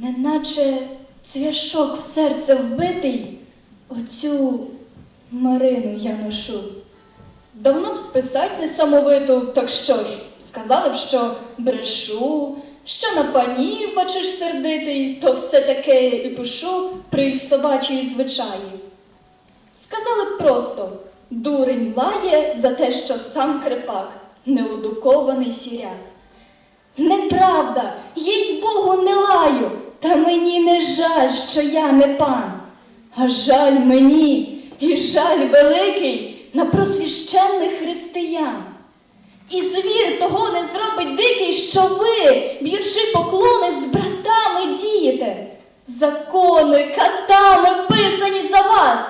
неначе цвяшок в серце вбитий, оцю Марину я ношу. Давно б списать несамовиту, так що ж, сказали б, що брешу, що на панів, бачиш, сердитий, то все таке і пишу при їх собачій звичаї. Сказали б просто, дурень лає за те, що сам крепак, неодукований сіряк. Неправда, їй Богу не лаю, та мені не жаль, що я не пан. А жаль мені і жаль великий на просвіщенних християн. І звір того не зробить дикий, що ви, б'ючи поклони, з братами дієте. Закони катами писані за вас.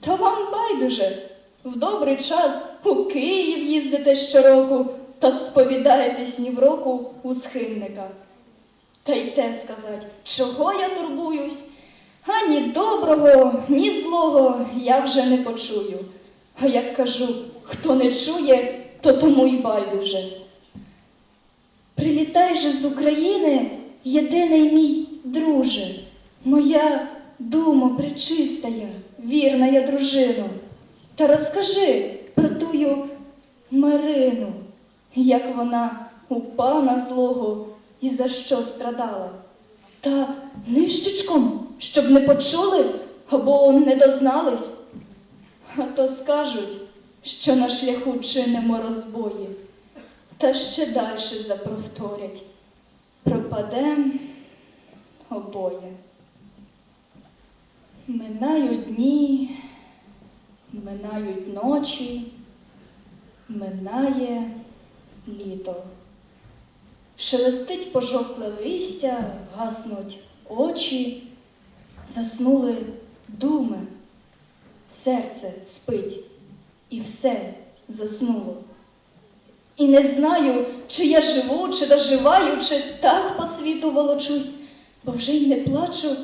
Та вам байдуже, в добрий час у Київ їздите щороку та сповідаєтесь ні в року у схимника. Та й те сказать, чого я турбуюсь? А ні доброго, ні злого я вже не почую. А як кажу, хто не чує, то тому й байдуже. Прилітай же з України, єдиний мій друже, моя дума пречистая, вірна я дружину. Та розкажи про тую Марину, як вона у пана злого і за що страдала. Та нищечком, щоб не почули або не дознались. А то скажуть, що на шляху чинимо розбої, та ще дальше заповторять. Пропадем обоє. Минають дні, минають ночі, минає літо. Шелестить пожовкле листя, гаснуть очі, заснули думи, серце спить, і все заснуло. І не знаю, чи я живу, чи доживаю, чи так по світу волочусь, бо вже й не плачу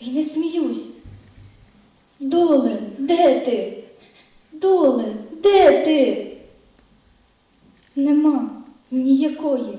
і не сміюсь. Доле, де ти? Доле, де ти? Нема ніякої.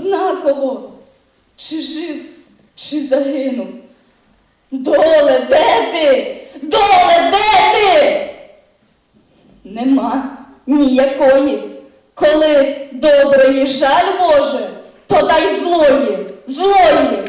Однаково, чи жив, чи загинув. Доле, де ти? Доле, де ти? Нема ніякої. Коли доброї жаль Боже, то дай злої, злої.